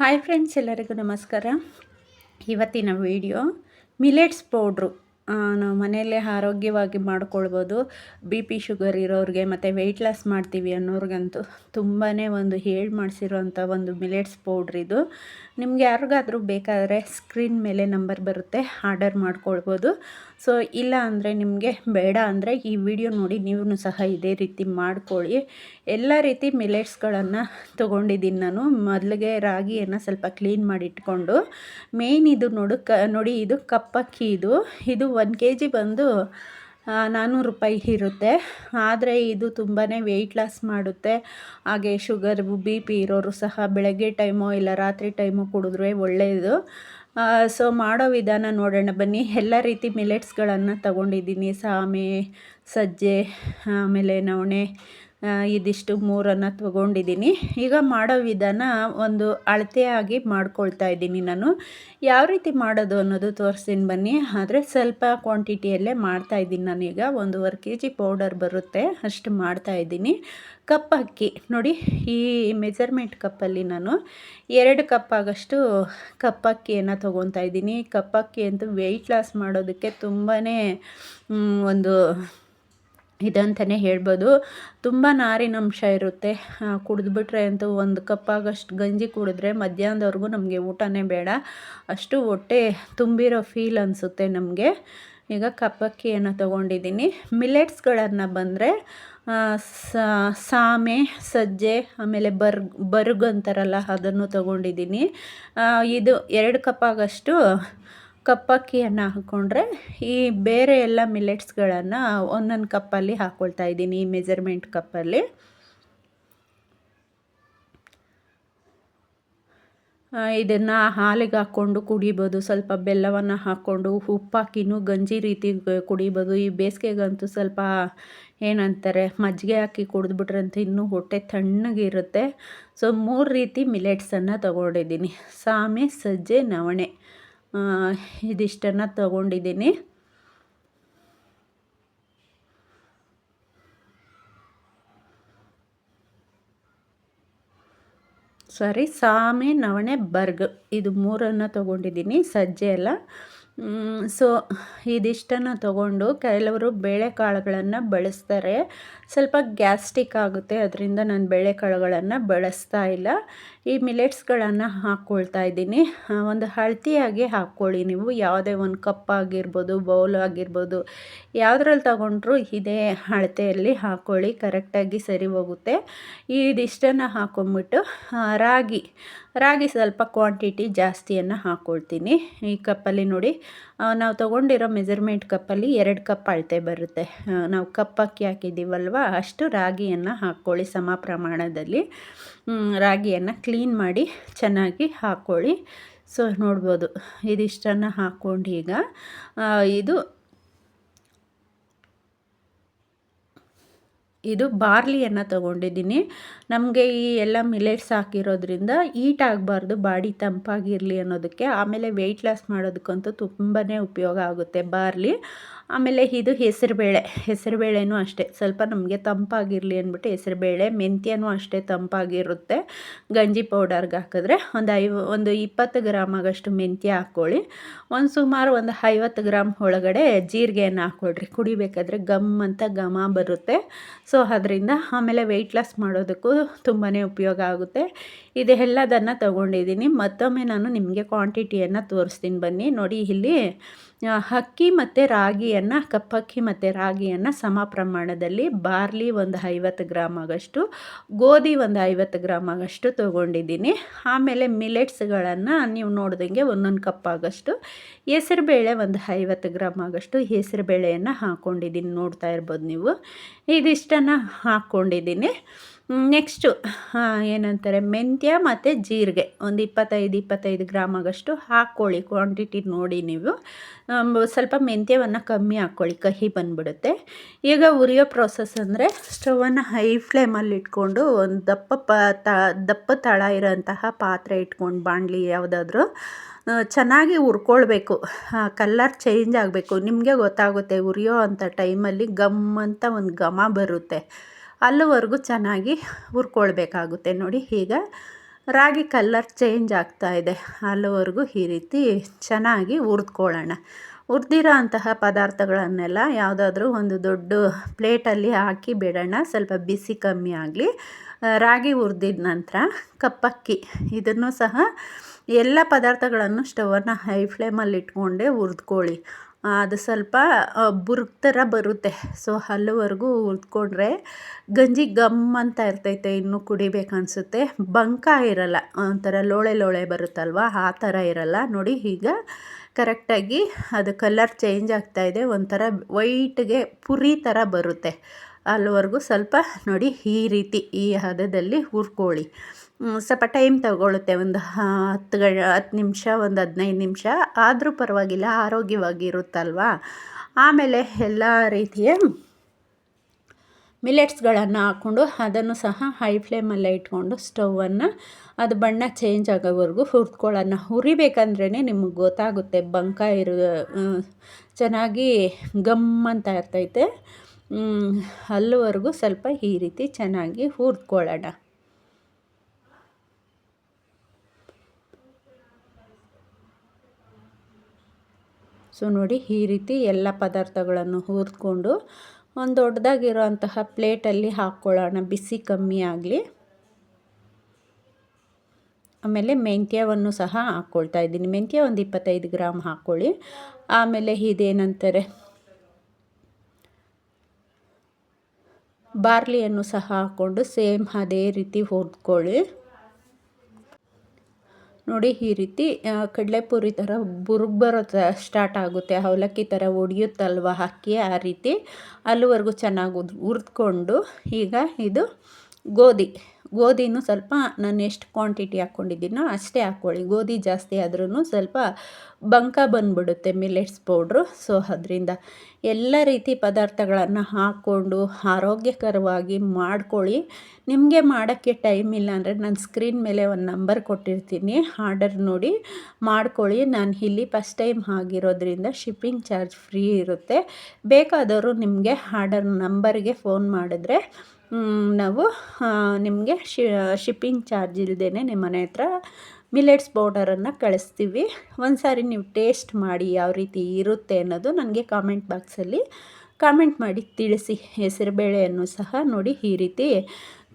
Hi friends ಎಲ್ಲರಿಗೂ ನಮಸ್ಕಾರ. ಇವತ್ತಿನ ವಿಡಿಯೋ ಮಿಲೆಟ್ಸ್ ಪೌಡ್ರು ನಾವು ಮನೆಯಲ್ಲೇ ಆರೋಗ್ಯವಾಗಿ ಮಾಡ್ಕೊಳ್ಬೋದು. ಬಿ ಪಿ ಶುಗರ್ ಇರೋರಿಗೆ ಮತ್ತು ವೆಯ್ಟ್ ಲಾಸ್ ಮಾಡ್ತೀವಿ ಅನ್ನೋರಿಗಂತೂ ತುಂಬಾ ಒಂದು ಹೇಳಿ ಮಾಡಿಸಿರೋಂಥ ಒಂದು ಮಿಲೆಟ್ಸ್ ಪೌಡ್ರ್ ಇದು. ನಿಮ್ಗೆ ಯಾರಿಗಾದರೂ ಬೇಕಾದರೆ ಸ್ಕ್ರೀನ್ ಮೇಲೆ ನಂಬರ್ ಬರುತ್ತೆ ಆರ್ಡರ್ ಮಾಡ್ಕೊಳ್ಬೋದು. ಸೊ, ಇಲ್ಲ ಅಂದರೆ ನಿಮಗೆ ಬೇಡ ಅಂದರೆ ಈ ವಿಡಿಯೋ ನೋಡಿ ನೀವು ಸಹ ಇದೇ ರೀತಿ ಮಾಡ್ಕೊಳ್ಳಿ. ಎಲ್ಲ ರೀತಿ ಮಿಲೆಟ್ಸ್ಗಳನ್ನು ತೊಗೊಂಡಿದ್ದೀನಿ ನಾನು. ಮೊದಲಿಗೆ ರಾಗಿಯನ್ನು ಸ್ವಲ್ಪ ಕ್ಲೀನ್ ಮಾಡಿ ಇಟ್ಕೊಂಡು ಮೇಯ್ನ್ ಇದು ನೋಡು ಕ, ನೋಡಿ ಇದು ಕಪ್ಪಕ್ಕಿ ಇದು. ಇದು ಒಂದು ಕೆ ಜಿ ಬಂದು ನಾನ್ನೂರು ರೂಪಾಯಿ ಇರುತ್ತೆ. ಆದರೆ ಇದು ತುಂಬಾ ವೆಯ್ಟ್ ಲಾಸ್ ಮಾಡುತ್ತೆ. ಹಾಗೆ ಶುಗರ್, ಬಿ ಪಿ ಇರೋರು ಸಹ ಬೆಳಗ್ಗೆ ಟೈಮು ಇಲ್ಲ ರಾತ್ರಿ ಟೈಮು ಕುಡಿದ್ರೆ ಒಳ್ಳೆಯದು ಸೊ ಮಾಡೋ ವಿಧಾನ ನೋಡೋಣ. ಬನ್ನಿ ಎಲ್ಲ ರೀತಿ ಮಿಲೆಟ್ಸ್ಗಳನ್ನು ತಗೊಂಡಿದ್ದೀನಿ. ಸಾಮೆ ಸಜ್ಜೆ ಆಮೇಲೆ ನವಣೆ ಇದಿಷ್ಟು ಮೂರನ್ನು ತೊಗೊಂಡಿದ್ದೀನಿ. ಈಗ ಮಾಡೋ ವಿಧಾನ ಒಂದು ಅಳತೆಯಾಗಿ ಮಾಡ್ಕೊಳ್ತಾ ಇದ್ದೀನಿ ನಾನು. ಯಾವ ರೀತಿ ಮಾಡೋದು ಅನ್ನೋದು ತೋರಿಸ್ತೀನಿ ಬನ್ನಿ. ಆದರೆ ಸ್ವಲ್ಪ ಕ್ವಾಂಟಿಟಿಯಲ್ಲೇ ಮಾಡ್ತಾಯಿದ್ದೀನಿ ನಾನೀಗ ಒಂದೂವರೆ ಕೆ ಜಿ ಪೌಡರ್ ಬರುತ್ತೆ. ಅಷ್ಟು ಮಾಡ್ತಾಯಿದ್ದೀನಿ ಕಪ್ ಅಕ್ಕಿ. ನೋಡಿ, ಈ ಮೆಜರ್ಮೆಂಟ್ ಕಪ್ಪಲ್ಲಿ ನಾನು ಎರಡು ಕಪ್ ಆಗಷ್ಟು ಕಪ್ ಅಕ್ಕಿಯನ್ನು ತೊಗೊತಾ ಇದ್ದೀನಿ. ಕಪ್ ಅಕ್ಕಿ ಅಂತೂ ವೆಯ್ಟ್ ಲಾಸ್ ಮಾಡೋದಕ್ಕೆ ತುಂಬಾ ಒಂದು ಇದಂತಲೇ ಹೇಳ್ಬೋದು. ತುಂಬ ನಾರಿನಂಶ ಇರುತ್ತೆ. ಕುಡಿದ್ಬಿಟ್ರೆ ಅಂತೂ ಒಂದು ಕಪ್ಪಾಗಷ್ಟು ಗಂಜಿ ಕುಡಿದ್ರೆ ಮಧ್ಯಾಹ್ನದವರೆಗೂ ನಮಗೆ ಊಟನೇ ಬೇಡ. ಅಷ್ಟು ಹೊಟ್ಟೆ ತುಂಬಿರೋ ಫೀಲ್ ಅನಿಸುತ್ತೆ ನಮಗೆ. ಈಗ ಕಪ್ಪಕ್ಕಿಯನ್ನು ತೊಗೊಂಡಿದ್ದೀನಿ. ಮಿಲೆಟ್ಸ್ಗಳನ್ನು ಬಂದರೆ ಸಾಮೆ, ಸಜ್ಜೆ, ಆಮೇಲೆ ಬರ್ಗ್ ಬರ್ಗ್ ಅಂತಾರಲ್ಲ ಅದನ್ನು ತೊಗೊಂಡಿದ್ದೀನಿ. ಇದು ಎರಡು ಕಪ್ ಅಕ್ಕಿಯನ್ನು ಹಾಕ್ಕೊಂಡ್ರೆ ಈ ಬೇರೆ ಎಲ್ಲ ಮಿಲೆಟ್ಸ್ಗಳನ್ನು ಒಂದೊಂದು ಕಪ್ಪಲ್ಲಿ ಹಾಕ್ಕೊಳ್ತಾ ಇದ್ದೀನಿ, ಈ ಮೆಜರ್ಮೆಂಟ್ ಕಪ್ಪಲ್ಲಿ. ಇದನ್ನು ಹಾಲಿಗೆ ಹಾಕ್ಕೊಂಡು ಕುಡಿಬೋದು, ಸ್ವಲ್ಪ ಬೆಲ್ಲವನ್ನು ಹಾಕ್ಕೊಂಡು ಉಪ್ಪಾಕಿನೂ ಗಂಜಿ ರೀತಿ ಕುಡಿಬೋದು. ಈ ಬೇಸಿಗೆಗಂತೂ ಸ್ವಲ್ಪ ಏನಂತಾರೆ, ಮಜ್ಜಿಗೆ ಹಾಕಿ ಕುಡಿದ್ಬಿಟ್ರಂತೂ ಇನ್ನೂ ಹೊಟ್ಟೆ ತಣ್ಣಗಿರುತ್ತೆ. ಸೊ, ಮೂರು ರೀತಿ ಮಿಲೆಟ್ಸನ್ನು ತಗೊಂಡಿದ್ದೀನಿ. ಸಾಮೆ, ಸಜ್ಜೆ, ನವಣೆ. ಇದಿಷ್ಟನ್ನು ತಗೊಂಡಿದ್ದೀನಿ. ಸಾರಿ, ಸಾಮೆ, ನವಣೆ, ಬರ್ಗ್ ಇದು ಮೂರನ್ನು ತೊಗೊಂಡಿದ್ದೀನಿ, ಸಜ್ಜೆ ಎಲ್ಲ. ಸೊ, ಇದಿಷ್ಟನ್ನು ತೊಗೊಂಡು ಕೆಲವರು ಬೇಳೆಕಾಳುಗಳನ್ನು ಬಳಸ್ತಾರೆ. ಸ್ವಲ್ಪ ಗ್ಯಾಸ್ಟಿಕ್ ಆಗುತ್ತೆ, ಅದರಿಂದ ನಾನು ಬೇಳೆಕಾಳುಗಳನ್ನು ಬಳಸ್ತಾ ಇಲ್ಲ. ಈ ಮಿಲೆಟ್ಸ್ಗಳನ್ನು ಹಾಕ್ಕೊಳ್ತಾ ಇದ್ದೀನಿ. ಒಂದು ಅಳತೆಯಾಗಿ ಹಾಕ್ಕೊಳ್ಳಿ ನೀವು. ಯಾವುದೇ ಒಂದು ಕಪ್ ಆಗಿರ್ಬೋದು, ಬೌಲ್ ಆಗಿರ್ಬೋದು, ಯಾವುದ್ರಲ್ಲಿ ತಗೊಂಡ್ರು ಇದೇ ಅಳತೆಯಲ್ಲಿ ಹಾಕ್ಕೊಳ್ಳಿ ಕರೆಕ್ಟಾಗಿ ಸರಿ ಹೋಗುತ್ತೆ. ಇದಿಷ್ಟನ್ನು ಹಾಕ್ಕೊಂಬಿಟ್ಟು ರಾಗಿ ರಾಗಿ ಸ್ವಲ್ಪ ಕ್ವಾಂಟಿಟಿ ಜಾಸ್ತಿಯನ್ನು ಹಾಕ್ಕೊಳ್ತೀನಿ ಈ ಕಪ್ಪಲ್ಲಿ ನೋಡಿ ನಾವು ತೊಗೊಂಡಿರೋ ಮೆಜರ್ಮೆಂಟ್ ಕಪ್ಪಲ್ಲಿ ಎರಡು ಕಪ್ ಅಳತೆ ಬರುತ್ತೆ. ನಾವು ಕಪ್ ಅಕ್ಕಿ ಹಾಕಿದ್ದೀವಲ್ವ, ಅಷ್ಟು ರಾಗಿಯನ್ನು ಹಾಕ್ಕೊಳ್ಳಿ ಸಮ ಪ್ರಮಾಣದಲ್ಲಿ. ರಾಗಿಯನ್ನು ಕ್ಲೀನ್ ಮಾಡಿ ಚೆನ್ನಾಗಿ ಹಾಕ್ಕೊಳ್ಳಿ. ಸೊ, ನೋಡ್ಬೋದು, ಇದಿಷ್ಟನ್ನು ಹಾಕ್ಕೊಂಡು ಈಗ ಇದು ಇದು ಬಾರ್ಲಿಯನ್ನು ತೊಗೊಂಡಿದ್ದೀನಿ. ನಮಗೆ ಈ ಎಲ್ಲ ಮಿಲೆಟ್ಸ್ ಹಾಕಿರೋದ್ರಿಂದ ಈಟ್ ಆಗಬಾರ್ದು, ಬಾಡಿ ತಂಪಾಗಿರಲಿ ಅನ್ನೋದಕ್ಕೆ. ಆಮೇಲೆ ವೆಯ್ಟ್ ಲಾಸ್ ಮಾಡೋದಕ್ಕಂತೂ ತುಂಬಾ ಉಪಯೋಗ ಆಗುತ್ತೆ ಬಾರ್ಲಿ. ಆಮೇಲೆ ಇದು ಹೆಸರುಬೇಳೆ. ಹೆಸರುಬೇಳೆನೂ ಅಷ್ಟೇ. ಸ್ವಲ್ಪ ನಮಗೆ ತಂಪಾಗಿರಲಿ ಅಂದ್ಬಿಟ್ಟು ಹೆಸರುಬೇಳೆ, ಮೆಂತ್ಯನೂ ಅಷ್ಟೇ ತಂಪಾಗಿರುತ್ತೆ. ಗಂಜಿ ಪೌಡರ್ಗೆ ಹಾಕಿದ್ರೆ ಒಂದು ಐವ, ಒಂದು ಇಪ್ಪತ್ತು ಗ್ರಾಮ್ ಆಗಷ್ಟು ಮೆಂತ್ಯ ಹಾಕ್ಕೊಳ್ಳಿ. ಒಂದು ಸುಮಾರು ಒಂದು ಐವತ್ತು ಗ್ರಾಮ್ ಒಳಗಡೆ ಜೀರಿಗೆಯನ್ನು ಹಾಕ್ಕೊಳ್ರಿ. ಕುಡಿಬೇಕಾದ್ರೆ ಗಮ್ ಅಂತ ಘಮ ಬರುತ್ತೆ. ಸೊ, ಅದರಿಂದ ಆಮೇಲೆ ವೆಯ್ಟ್ ಲಾಸ್ ಮಾಡೋದಕ್ಕೂ ತುಂಬಾ ಉಪಯೋಗ ಆಗುತ್ತೆ. ಇದೆಲ್ಲದನ್ನು ತಗೊಂಡಿದ್ದೀನಿ. ಮತ್ತೊಮ್ಮೆ ನಾನು ನಿಮಗೆ ಕ್ವಾಂಟಿಟಿಯನ್ನು ತೋರಿಸ್ತೀನಿ ಬನ್ನಿ. ನೋಡಿ ಇಲ್ಲಿ ಅಕ್ಕಿ ಮತ್ತು ರಾಗಿಯನ್ನು ಕಪ್ಪಕ್ಕಿ ಮತ್ತು ರಾಗಿಯನ್ನು ಸಮ ಪ್ರಮಾಣದಲ್ಲಿ ಬಾರ್ಲಿ ಒಂದು ಐವತ್ತು ಗ್ರಾಮ್ ಆಗಷ್ಟು, ಗೋಧಿ ಒಂದು ಐವತ್ತು ಗ್ರಾಮ್ ಆಗಷ್ಟು ತೊಗೊಂಡಿದ್ದೀನಿ. ಆಮೇಲೆ ಮಿಲೆಟ್ಸ್ಗಳನ್ನು ನೀವು ನೋಡಿದಂಗೆ ಒಂದೊಂದು ಕಪ್ ಆಗಷ್ಟು, ಹೆಸರುಬೇಳೆ ಒಂದು ಐವತ್ತು ಗ್ರಾಮ್ ಆಗಷ್ಟು ಹೆಸರುಬೇಳೆಯನ್ನು ಹಾಕ್ಕೊಂಡಿದ್ದೀನಿ ನೋಡ್ತಾ ಇರ್ಬೋದು ನೀವು. ಇದಿಷ್ಟನ್ನು ಹಾಕ್ಕೊಂಡಿದ್ದೀನಿ ನೆಕ್ಸ್ಟು ಏನಂತಾರೆ? ಮೆಂತ್ಯ ಮತ್ತು ಜೀರಿಗೆ. ಒಂದು ಇಪ್ಪತ್ತೈದು ಇಪ್ಪತ್ತೈದು ಗ್ರಾಮ್ ಆಗಷ್ಟು ಹಾಕ್ಕೊಳ್ಳಿ. ಕ್ವಾಂಟಿಟಿ ನೋಡಿ ನೀವು. ಸ್ವಲ್ಪ ಮೆಂತ್ಯವನ್ನು ಕಮ್ಮಿ ಹಾಕ್ಕೊಳ್ಳಿ. ಕಹಿ ಬಂದುಬಿಡುತ್ತೆ. ಈಗ ಉರಿಯೋ ಪ್ರೋಸೆಸ್ ಅಂದರೆ ಸ್ಟವನ್ನು ಹೈ ಫ್ಲೇಮಲ್ಲಿ ಇಟ್ಕೊಂಡು ಒಂದು ದಪ್ಪ ಪ, ತ, ದಪ್ಪ ತಳ ಇರೋಂತಹ ಪಾತ್ರೆ ಇಟ್ಕೊಂಡು, ಬಾಣಲಿ ಯಾವುದಾದ್ರೂ ಚೆನ್ನಾಗಿ ಹುರ್ಕೊಳ್ಬೇಕು. ಕಲ್ಲರ್ ಚೇಂಜ್ ಆಗಬೇಕು. ನಿಮಗೆ ಗೊತ್ತಾಗುತ್ತೆ ಉರಿಯೋ ಅಂಥ ಟೈಮಲ್ಲಿ ಗಮ್ ಅಂತ ಒಂದು ಘಮ ಬರುತ್ತೆ. ಅಲ್ಲಿವರೆಗೂ ಚೆನ್ನಾಗಿ ಹುರ್ಕೊಳ್ಬೇಕಾಗುತ್ತೆ ನೋಡಿ. ಈಗ ರಾಗಿ ಕಲ್ಲರ್ ಚೇಂಜ್ ಆಗ್ತಾ ಇದೆ. ಅಲ್ಲಿವರೆಗೂ ಈ ರೀತಿ ಚೆನ್ನಾಗಿ ಹುರಿದ್ಕೊಳ್ಳೋಣ. ಹುರಿದಿರೋ ಅಂತಹ ಪದಾರ್ಥಗಳನ್ನೆಲ್ಲ ಯಾವುದಾದ್ರೂ ಒಂದು ದೊಡ್ಡ ಪ್ಲೇಟಲ್ಲಿ ಹಾಕಿ ಬಿಡೋಣ. ಸ್ವಲ್ಪ ಬಿಸಿ ಕಮ್ಮಿ ಆಗಲಿ. ರಾಗಿ ಹುರಿದಿದ ನಂತರ ಕಪ್ಪಕ್ಕಿ. ಇದನ್ನು ಸಹ ಎಲ್ಲ ಪದಾರ್ಥಗಳನ್ನು ಸ್ಟವನ್ನು ಹೈ ಫ್ಲೇಮಲ್ಲಿ ಇಟ್ಕೊಂಡೇ ಹುರಿದ್ಕೊಳ್ಳಿ. ಅದು ಸ್ವಲ್ಪ ಬುರ್ಕ್ ಥರ ಬರುತ್ತೆ. ಸೊ ಅಲ್ಲಿವರೆಗೂ ಹುರ್ದ್ಕೊಂಡ್ರೆ ಗಂಜಿ ಗಮ್ ಅಂತ ಇರ್ತೈತೆ, ಇನ್ನೂ ಕುಡಿಬೇಕನ್ಸುತ್ತೆ ಬಂಕ ಇರಲ್ಲ, ಒಂಥರ ಲೋಳೆ ಲೋಳೆ ಬರುತ್ತಲ್ವ, ಆ ಥರ ಇರಲ್ಲ. ನೋಡಿ, ಈಗ ಕರೆಕ್ಟಾಗಿ ಅದು ಕಲರ್ ಚೇಂಜ್ ಆಗ್ತಾಯಿದೆ ಒಂಥರ ವೈಟ್ಗೆ ಪುರಿ ಥರ ಬರುತ್ತೆ. ಅಲ್ಲಿವರೆಗೂ ಸ್ವಲ್ಪ ನೋಡಿ ಈ ರೀತಿ, ಈ ಹದದಲ್ಲಿ ಹುರ್ಕೊಳ್ಳಿ. ಸ್ವಲ್ಪ ಟೈಮ್ ತಗೊಳ್ಳುತ್ತೆ. ಒಂದು ಹತ್ತು ಗ, ಹತ್ತು ನಿಮಿಷ, ಒಂದು ಹದಿನೈದು ನಿಮಿಷ. ಆದರೂ ಪರವಾಗಿಲ್ಲ ಆರೋಗ್ಯವಾಗಿರುತ್ತಲ್ವ ಆಮೇಲೆ ಎಲ್ಲ ರೀತಿಯ ಮಿಲೆಟ್ಸ್ಗಳನ್ನು ಹಾಕ್ಕೊಂಡು ಅದನ್ನು ಸಹ ಹೈ ಫ್ಲೇಮಲ್ಲೇ ಇಟ್ಕೊಂಡು ಸ್ಟೌವನ್ನು, ಅದು ಬಣ್ಣ ಚೇಂಜ್ ಆಗೋವರೆಗೂ ಹುರ್ಕೊಳ್ಳೋಣ ಹುರಿಬೇಕಂದ್ರೇ ನಿಮಗೆ ಗೊತ್ತಾಗುತ್ತೆ, ಬಂಕ ಇರೋ ಚೆನ್ನಾಗಿ ಗಮ್ ಅಂತ ಇರ್ತೈತೆ ಅಲ್ಲಿವರೆಗೂ ಸ್ವಲ್ಪ ಈ ರೀತಿ ಚೆನ್ನಾಗಿ ಹುರ್ಕೊಳ್ಳೋಣ ಸೊ ನೋಡಿ ಈ ರೀತಿ ಎಲ್ಲ ಪದಾರ್ಥಗಳನ್ನು ಹುರಿದ್ಕೊಂಡು ಒಂದು ದೊಡ್ಡದಾಗಿರೋಂತಹ ಪ್ಲೇಟಲ್ಲಿ ಹಾಕ್ಕೊಳ್ಳೋಣ ಬಿಸಿ ಕಮ್ಮಿ ಆಗಲಿ. ಆಮೇಲೆ ಮೆಂತ್ಯವನ್ನು ಸಹ ಹಾಕ್ಕೊಳ್ತಾ ಇದ್ದೀನಿ. ಮೆಂತ್ಯ ಒಂದು ಇಪ್ಪತ್ತೈದು ಗ್ರಾಮ್ ಹಾಕ್ಕೊಳ್ಳಿ ಆಮೇಲೆ ಇದೇನಂತಾರೆ ಬಾರ್ಲಿಯನ್ನು ಸಹ ಹಾಕ್ಕೊಂಡು ಸೇಮ್ ಅದೇ ರೀತಿ ಹುರಿದ್ಕೊಳ್ಳಿ ನೋಡಿ ಈ ರೀತಿ ಕಡಲೆಪುರಿ ಥರ ಬುರುಗ್ ಬರೋ ಸ್ಟಾರ್ಟ್ ಆಗುತ್ತೆ. ಅವಲಕ್ಕಿ ಥರ ಒಡೆಯುತ್ತಲ್ವ ಅಕ್ಕಿ ಆ ರೀತಿ? ಅಲ್ಲಿವರೆಗೂ ಚೆನ್ನಾಗಿ ಹುರಿದ್ಕೊಂಡು ಈಗ ಇದು ಗೋಧಿ. ಗೋಧಿನೂ ಸ್ವಲ್ಪ ನಾನು ಎಷ್ಟು ಕ್ವಾಂಟಿಟಿ ಹಾಕ್ಕೊಂಡಿದ್ದೀನೋ ಅಷ್ಟೇ ಹಾಕ್ಕೊಳ್ಳಿ. ಗೋಧಿ ಜಾಸ್ತಿ ಆದ್ರೂ ಸ್ವಲ್ಪ ಬಂಕ ಬಂದುಬಿಡುತ್ತೆ ಮಿಲೆಟ್ಸ್ ಪೌಡ್ರು ಸೊ ಅದರಿಂದ ಎಲ್ಲ ರೀತಿ ಪದಾರ್ಥಗಳನ್ನು ಹಾಕ್ಕೊಂಡು ಆರೋಗ್ಯಕರವಾಗಿ ಮಾಡ್ಕೊಳ್ಳಿ. ನಿಮಗೆ ಮಾಡೋಕ್ಕೆ ಟೈಮ್ ಇಲ್ಲ ಅಂದರೆ ನಾನು ಸ್ಕ್ರೀನ್ ಮೇಲೆ ಒಂದು ನಂಬರ್ ಕೊಟ್ಟಿರ್ತೀನಿ. ಆರ್ಡರ್ ನೋಡಿ ಮಾಡ್ಕೊಳ್ಳಿ. ನಾನು ಇಲ್ಲಿ ಫಸ್ಟ್ ಟೈಮ್ ಆಗಿರೋದ್ರಿಂದ ಶಿಪ್ಪಿಂಗ್ ಚಾರ್ಜ್ ಫ್ರೀ ಇರುತ್ತೆ. ಬೇಕಾದವರು ನಿಮಗೆ ಆರ್ಡರ್ ನಂಬರ್ಗೆ ಫೋನ್ ಮಾಡಿದ್ರೆ ನಾವು ನಿಮಗೆ ಶಿಪ್ಪಿಂಗ್ ಚಾರ್ಜ್ ಇಲ್ಲದೇ ನಿಮ್ಮ ಮನೆ ಹತ್ರ ಮಿಲೆಟ್ಸ್ ಪೌಡರನ್ನು ಕಳಿಸ್ತೀವಿ. ಒಂದು ಸಾರಿ ನೀವು ಟೇಸ್ಟ್ ಮಾಡಿ ಯಾವ ರೀತಿ ಇರುತ್ತೆ ಅನ್ನೋದು ನನಗೆ ಕಾಮೆಂಟ್ ಬಾಕ್ಸಲ್ಲಿ ಕಾಮೆಂಟ್ ಮಾಡಿ ತಿಳಿಸಿ. ಹೆಸರುಬೇಳೆಯನ್ನು ಸಹ ನೋಡಿ ಈ ರೀತಿ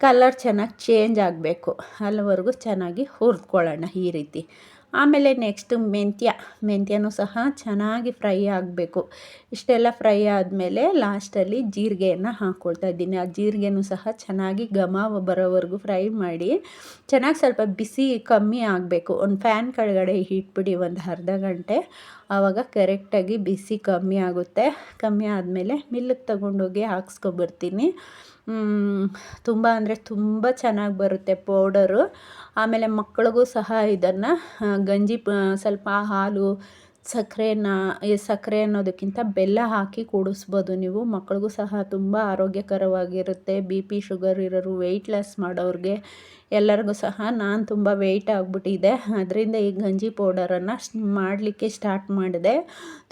ಕಲರ್ ಚೆನ್ನಾಗಿ ಚೇಂಜ್ ಆಗಬೇಕು. ಅಲ್ಲಿವರೆಗೂ ಚೆನ್ನಾಗಿ ಹುರಿದ್ಕೊಳ್ಳೋಣ ಈ ರೀತಿ. ಆಮೇಲೆ ನೆಕ್ಸ್ಟು ಮೆಂತ್ಯ, ಮೆಂತ್ಯನೂ ಸಹ ಚೆನ್ನಾಗಿ ಫ್ರೈ ಆಗಬೇಕು. ಇಷ್ಟೆಲ್ಲ ಫ್ರೈ ಆದಮೇಲೆ ಲಾಸ್ಟಲ್ಲಿ ಜೀರಿಗೆಯನ್ನು ಹಾಕ್ಕೊಳ್ತಾ ಇದ್ದೀನಿ. ಆ ಜೀರಿಗೆನೂ ಸಹ ಚೆನ್ನಾಗಿ ಘಮ ಬರೋವರೆಗೂ ಫ್ರೈ ಮಾಡಿ ಚೆನ್ನಾಗಿ ಸ್ವಲ್ಪ ಬಿಸಿ ಕಮ್ಮಿ ಆಗಬೇಕು. ಒಂದು ಫ್ಯಾನ್ ಕೆಳಗಡೆ ಇಟ್ಬಿಡಿ ಒಂದು ಅರ್ಧ ಗಂಟೆ. ಆವಾಗ ಕರೆಕ್ಟಾಗಿ ಬಿಸಿ ಕಮ್ಮಿ ಆಗುತ್ತೆ. ಕಮ್ಮಿ ಆದಮೇಲೆ ಮಿಲ್ಲಿಗೆ ತಗೊಂಡೋಗಿ ಹಾಕ್ಸ್ಕೊಬರ್ತೀನಿ. ತುಂಬ ಅಂದರೆ ತುಂಬ ಚೆನ್ನಾಗಿ ಬರುತ್ತೆ ಪೌಡರು. ಆಮೇಲೆ ಮಕ್ಕಳಿಗೂ ಸಹ ಇದನ್ನು ಗಂಜಿ ಸ್ವಲ್ಪ ಹಾಲು ಸಕ್ಕರೆನ ಸಕ್ಕರೆ ಅನ್ನೋದಕ್ಕಿಂತ ಬೆಲ್ಲ ಹಾಕಿ ಕೂಡಿಸ್ಬೋದು ನೀವು. ಮಕ್ಕಳಿಗೂ ಸಹ ತುಂಬ ಆರೋಗ್ಯಕರವಾಗಿರುತ್ತೆ. ಬಿ ಪಿ ಶುಗರ್ ಇರೋರು ವೆಯ್ಟ್ ಲಾಸ್ ಮಾಡೋರಿಗೆ ಎಲ್ಲರಿಗೂ ಸಹ ನಾನು ತುಂಬ ವೆಯ್ಟ್ ಆಗಿಬಿಟ್ಟಿದೆ. ಅದರಿಂದ ಈ ಗಂಜಿ ಪೌಡರನ್ನು ಮಾಡಲಿಕ್ಕೆ ಸ್ಟಾರ್ಟ್ ಮಾಡಿದೆ.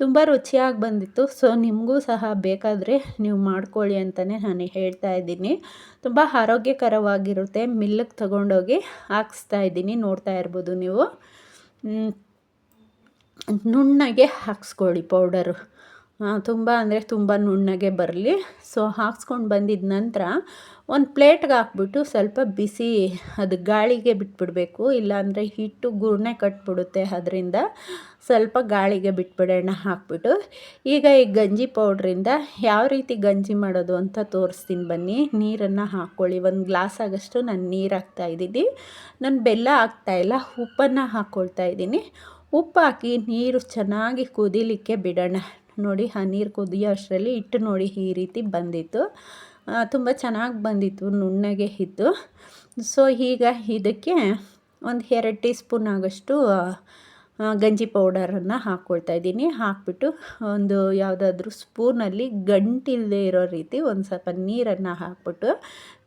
ತುಂಬ ರುಚಿಯಾಗಿ ಬಂದಿತ್ತು. ಸೊ ನಿಮಗೂ ಸಹ ಬೇಕಾದರೆ ನೀವು ಮಾಡ್ಕೊಳ್ಳಿ ಅಂತಲೇ ನಾನು ಹೇಳ್ತಾ ಇದ್ದೀನಿ. ತುಂಬ ಆರೋಗ್ಯಕರವಾಗಿರುತ್ತೆ. ಮಿಲ್ಲಕ್ಕೆ ತಗೊಂಡೋಗಿ ಹಾಕ್ಸ್ತಾ ಇದ್ದೀನಿ. ನೋಡ್ತಾ ಇರ್ಬೋದು ನೀವು. ನುಣ್ಣಗೆ ಹಾಕ್ಸ್ಕೊಳ್ಳಿ ಪೌಡರು. ತುಂಬ ಅಂದರೆ ತುಂಬ ನುಣ್ಣಗೆ ಬರಲಿ. ಸೊ ಹಾಕ್ಸ್ಕೊಂಡು ಬಂದಿದ ನಂತರ ಒಂದು ಪ್ಲೇಟ್ಗೆ ಹಾಕ್ಬಿಟ್ಟು ಸ್ವಲ್ಪ ಬಿಸಿ, ಅದು ಗಾಳಿಗೆ ಬಿಟ್ಬಿಡಬೇಕು. ಇಲ್ಲಾಂದರೆ ಹಿಟ್ಟು ಗುರ್ಣೆ ಕಟ್ಬಿಡುತ್ತೆ ಅದರಿಂದ ಸ್ವಲ್ಪ ಗಾಳಿಗೆ ಬಿಟ್ಬಿಡೋಣ ಹಾಕ್ಬಿಟ್ಟು. ಈಗ ಈ ಗಂಜಿ ಪೌಡ್ರಿಂದ ಯಾವ ರೀತಿ ಗಂಜಿ ಮಾಡೋದು ಅಂತ ತೋರಿಸ್ತೀನಿ ಬನ್ನಿ. ನೀರನ್ನು ಹಾಕ್ಕೊಳ್ಳಿ. ಒಂದು ಗ್ಲಾಸ್ ಆಗಷ್ಟು ನಾನು ನೀರು ಹಾಕ್ತಾಯಿದ್ದೀನಿ ನಾನು ಬೆಲ್ಲ ಹಾಕ್ತಾಯಿಲ್ಲ ಉಪ್ಪನ್ನು ಹಾಕ್ಕೊಳ್ತಾ ಇದ್ದೀನಿ. ಉಪ್ಪು ಹಾಕಿ ನೀರು ಚೆನ್ನಾಗಿ ಕುದಿಲಿಕ್ಕೆ ಬಿಡೋಣ. ನೋಡಿ, ಆ ನೀರು ಕುದಿಯೋ ಅಷ್ಟರಲ್ಲಿ ಇಟ್ಟು ನೋಡಿ ಈ ರೀತಿ ಬಂದಿತ್ತು. ತುಂಬ ಚೆನ್ನಾಗಿ ಬಂದಿತ್ತು, ನುಣ್ಣಗೆ ಇತ್ತು. ಸೊ, ಈಗ ಇದಕ್ಕೆ ಒಂದು ಎರಡು ಟೀ ಸ್ಪೂನ್ ಆಗೋಷ್ಟು ಗಂಜಿ ಪೌಡರನ್ನು ಹಾಕ್ಕೊಳ್ತಾ ಇದ್ದೀನಿ. ಹಾಕ್ಬಿಟ್ಟು ಒಂದು ಯಾವುದಾದ್ರೂ ಸ್ಪೂನಲ್ಲಿ ಗಂಟಿಲ್ಲದೆ ಇರೋ ರೀತಿ ಒಂದು ಸ್ವಲ್ಪ ನೀರನ್ನು ಹಾಕ್ಬಿಟ್ಟು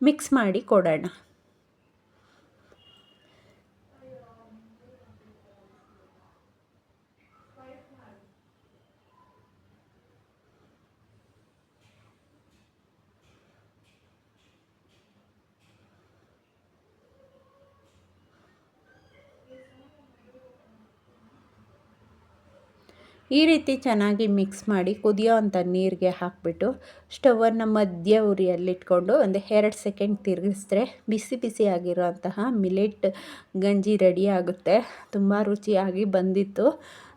ಮಿಕ್ಸ್ ಮಾಡಿ ಕೊಡೋಣ. ಈ ರೀತಿ ಚೆನ್ನಾಗಿ ಮಿಕ್ಸ್ ಮಾಡಿ ಕುದಿಯೋ ಅಂಥ ನೀರಿಗೆ ಹಾಕಿಬಿಟ್ಟು ಸ್ಟವನ್ನು ಮಧ್ಯ ಉರಿಯಲ್ಲಿಟ್ಕೊಂಡು ಒಂದು ಎರಡು ಸೆಕೆಂಡ್ ತಿರುಗಿಸಿದ್ರೆ ಬಿಸಿ ಬಿಸಿ ಆಗಿರೋಂತಹ ಮಿಲೆಟ್ ಗಂಜಿ ರೆಡಿ ಆಗುತ್ತೆ. ತುಂಬ ರುಚಿಯಾಗಿ ಬಂದಿತ್ತು.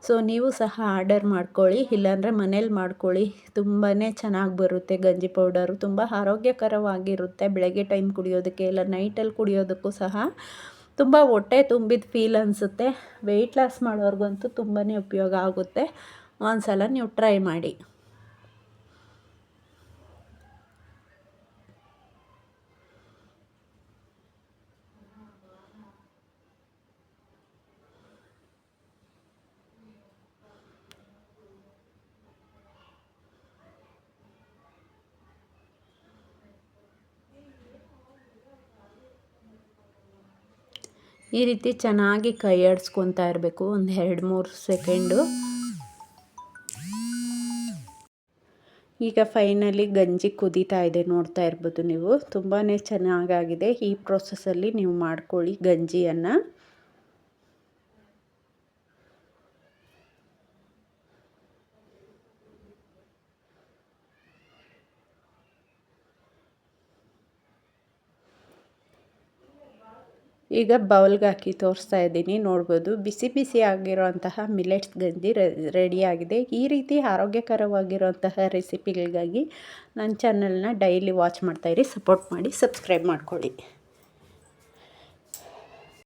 ಸೊ, ನೀವು ಸಹ ಆರ್ಡರ್ ಮಾಡ್ಕೊಳ್ಳಿ, ಇಲ್ಲಾಂದರೆ ಮನೇಲಿ ಮಾಡ್ಕೊಳ್ಳಿ. ತುಂಬಾ ಚೆನ್ನಾಗಿ ಬರುತ್ತೆ ಗಂಜಿ ಪೌಡರು. ತುಂಬ ಆರೋಗ್ಯಕರವಾಗಿರುತ್ತೆ. ಬೆಳಗ್ಗೆ ಟೈಮ್ ಕುಡಿಯೋದಕ್ಕೆ ಇಲ್ಲ, ನೈಟಲ್ಲಿ ಕುಡಿಯೋದಕ್ಕೂ ಸಹ. ತುಂಬ ಹೊಟ್ಟೆ ತುಂಬಿದ ಫೀಲ್ ಅನಿಸುತ್ತೆ. ವೆಯ್ಟ್ ಲಾಸ್ ಮಾಡೋರ್ಗಂತೂ ತುಂಬಾ ಉಪಯೋಗ ಆಗುತ್ತೆ. ಒಂದು ಸಲ ನೀವು ಟ್ರೈ ಮಾಡಿ. ಈ ರೀತಿ ಚೆನ್ನಾಗಿ ಕೈ ಆಡಿಸ್ಕೊತಾ ಇರಬೇಕು, ಒಂದು ಎರಡು ಮೂರು ಸೆಕೆಂಡು ಈಗ ಫೈನಲಿ ಗಂಜಿ ಕುದೀತಾ ಇದೆ ನೋಡ್ತಾ ಇರ್ಬೋದು ನೀವು. ತುಂಬಾ ಚೆನ್ನಾಗಾಗಿದೆ ಈ ಪ್ರೊಸೆಸ್ಸಲ್ಲಿ ನೀವು ಮಾಡ್ಕೊಳ್ಳಿ ಗಂಜಿಯನ್ನು. ಈಗ ಬೌಲ್ಗೆ ಹಾಕಿ ತೋರಿಸ್ತಾ ಇದ್ದೀನಿ. ನೋಡ್ಬೋದು, ಬಿಸಿ ಬಿಸಿ ಆಗಿರೋಂತಹ ಮಿಲೆಟ್ಸ್ ಗಂಜಿ ರೆಡಿಯಾಗಿದೆ. ಈ ರೀತಿ ಆರೋಗ್ಯಕರವಾಗಿರುವಂತಹ ರೆಸಿಪಿಗಳಿಗಾಗಿ ನನ್ನ ಚಾನಲ್ನ ಡೈಲಿ ವಾಚ್ ಮಾಡ್ತಾಯಿರಿ ಸಪೋರ್ಟ್ ಮಾಡಿ ಸಬ್ಸ್ಕ್ರೈಬ್ ಮಾಡ್ಕೊಳ್ಳಿ.